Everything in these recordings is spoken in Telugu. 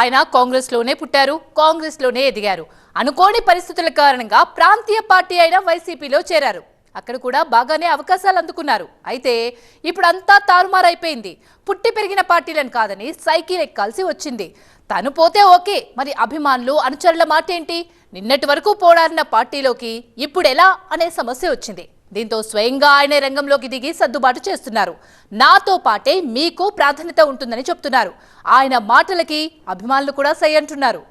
ఆయన కాంగ్రెస్లోనే పుట్టారు కాంగ్రెస్లోనే ఎదిగారు. అనుకోని పరిస్థితుల కారణంగా ప్రాంతీయ పార్టీ అయిన వైసీపీలో చేరారు. అక్కడ కూడా బాగానే అవకాశాలు అందుకున్నారు. అయితే ఇప్పుడు అంతా తారుమారైపోయింది. పుట్టి పెరిగిన పార్టీలను కాదని సైకిల్ ఎక్కాల్సి వచ్చింది. తను పోతే ఓకే మరి అభిమానులు అనుచరుల మాట ఏంటి నిన్నటి వరకు పోడారిన పార్టీలోకి ఇప్పుడు ఎలా అనే సమస్య వచ్చింది. దీంతో స్వయంగా ఆయనే రంగంలోకి దిగి సర్దుబాటు చేస్తున్నారు. నాతో పాటే మీకు ప్రాధాన్యత ఉంటుందని చెప్తున్నారు. ఆయన మాటలకి అభిమానులు కూడా సై అంటున్నారు.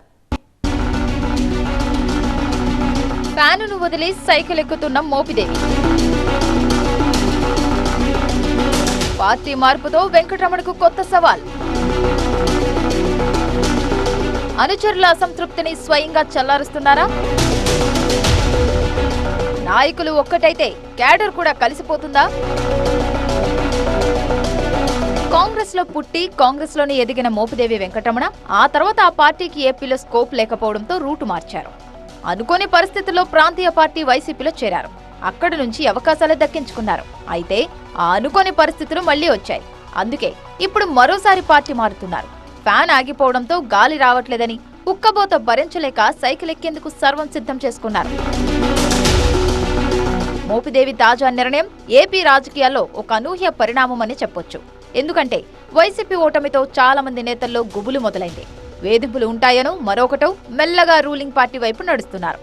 ఫ్యానును వదిలి సైకిల్ ఎక్కుతున్న మోపిదేవి. పార్టీ మార్పుతో వెంకటరమణకు కొత్త సవాల్. అనుచరుల అసంతృప్తిని స్వయంగా చల్లారుస్తున్నారా? నాయకులు ఒక్కటైతే క్యాడర్ కూడా కలిసిపోతుందా? కాంగ్రెస్లో పుట్టి కాంగ్రెస్లోనే ఎదిగిన మోపిదేవి వెంకటరమణ ఆ తర్వాత ఆ పార్టీకి ఏపీలో స్కోప్ లేకపోవడంతో రూటు మార్చారు. అనుకోని పరిస్థితుల్లో ప్రాంతీయ పార్టీ వైసీపీలో చేరారు. అక్కడి నుంచి అవకాశాలు దక్కించుకున్నారు. అయితే ఆ అనుకోని పరిస్థితులు మళ్ళీ వచ్చాయి. అందుకే ఇప్పుడు మరోసారి పార్టీ మారుతున్నారు. ఫ్యాన్ ఆగిపోవడంతో గాలి రావట్లేదని ఉక్కబోత భరించలేక సైకిల్ ఎక్కేందుకు సర్వం సిద్ధం చేసుకున్నారు. మోపిదేవి తాజా నిర్ణయం ఏపీ రాజకీయాల్లో ఒక అనూహ్య పరిణామమని చెప్పొచ్చు. ఎందుకంటే వైసీపీ ఓటమితో చాలా మంది నేతల్లో గుబులు మొదలైంది. వేధింపులు ఉంటాయనో మరొకటో మెల్లగా రూలింగ్ పార్టీ వైపు నడుస్తున్నారు.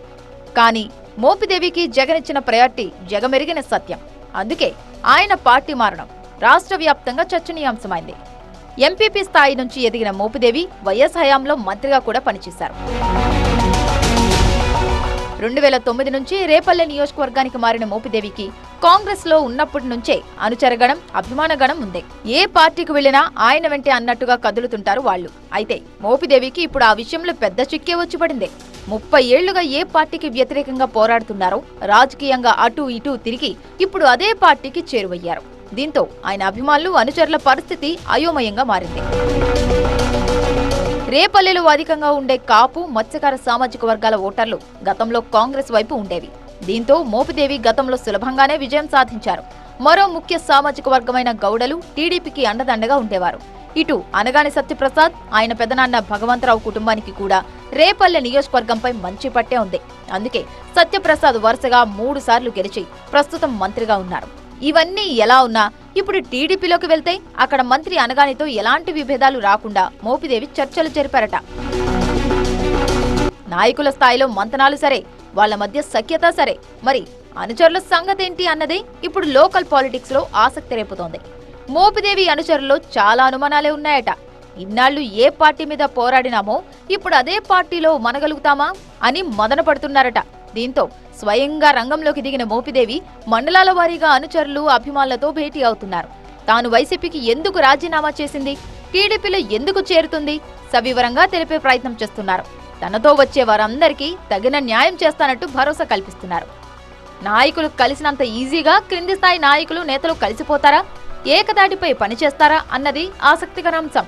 కానీ మోపిదేవికి జగనిచ్చిన ప్రయారిటీ జగమెరిగిన సత్యం. అందుకే ఆయన పార్టీ మారడం రాష్ట్ర వ్యాప్తంగా చర్చనీయాంశమైంది. ఎంపీపీ స్థాయి నుంచి ఎదిగిన మోపిదేవి వైఎస్ హయాంలో మంత్రిగా కూడా పనిచేశారు. రెండు వేల తొమ్మిది నుంచి రేపల్లె నియోజకవర్గానికి మారిన మోపిదేవికి కాంగ్రెస్లో ఉన్నప్పటి నుంచే అనుచరగణం అభిమానగణం ఉంది. ఏ పార్టీకి వెళ్ళినా ఆయన వెంటే అన్నట్టుగా కదులుతుంటారు వాళ్ళు. అయితే మోపిదేవికి ఇప్పుడు ఆ విషయంలో పెద్ద చిక్కే వచ్చి పడింది. ముప్పై ఏళ్ళుగా ఏ పార్టీకి వ్యతిరేకంగా పోరాడుతున్నారో రాజకీయంగా అటు ఇటు తిరిగి ఇప్పుడు అదే పార్టీకి చేరువయ్యారు. దీంతో ఆయన అభిమానులు అనుచరుల పరిస్థితి అయోమయంగా మారింది. రేపల్లెలో అధికంగా ఉండే కాపు మత్స్యకార సామాజిక వర్గాల ఓటర్లు గతంలో కాంగ్రెస్ వైపు ఉండేవి. దీంతో మోపిదేవి గతంలో సులభంగానే విజయం సాధించారు. మరో ముఖ్య సామాజిక వర్గమైన గౌడలు టీడీపీకి అండదండగా ఉండేవారు. ఇటు అనగాని సత్యప్రసాద్ ఆయన పెదనాన్న భగవంతరావు కుటుంబానికి కూడా రేపల్లె నియోజకవర్గంపై మంచి పట్టే ఉంది. అందుకే సత్యప్రసాద్ వరుసగా మూడు సార్లు గెలిచి ప్రస్తుతం మంత్రిగా ఉన్నారు. ఇవన్నీ ఎలా ఉన్నా ఇప్పుడు టీడీపీలోకి వెళ్తే అక్కడ మంత్రి అనగానితో ఎలాంటి విభేదాలు రాకుండా మోపిదేవి చర్చలు జరిపారట. నాయకుల స్థాయిలో మంతనాలు సరే వాళ్ళ మధ్య సఖ్యత సరే. మరి అనుచరుల సంగతేంటి అన్నదే ఇప్పుడు లోకల్ పాలిటిక్స్లో ఆసక్తి రేపుతోంది. మోపిదేవి అనుచరుల్లో చాలా అనుమానాలే ఉన్నాయట. ఇన్నాళ్ళు ఏ పార్టీ మీద పోరాడినామో ఇప్పుడు అదే పార్టీలో మనగలుగుతామా అని మదన పడుతున్నారట. దీంతో స్వయంగా రంగంలోకి దిగిన మోపిదేవి మండలాల వారీగా అనుచరులు అభిమానులతో భేటీ అవుతున్నారు. తాను వైసీపీకి ఎందుకు రాజీనామా చేసింది? టీడీపీలో ఎందుకు చేరుతుంది? సవివరంగా తెలిపే ప్రయత్నం చేస్తున్నారు. తనతో వచ్చే వారందరికీ తగిన న్యాయం చేస్తానట్టు భరోసా కల్పిస్తున్నారు. నాయకులు కలిసినంత ఈజీగా క్రింది స్థాయి నాయకులు నేతలు కలిసిపోతారా? ఏకదాటిపై పనిచేస్తారా అన్నది ఆసక్తికర అంశం.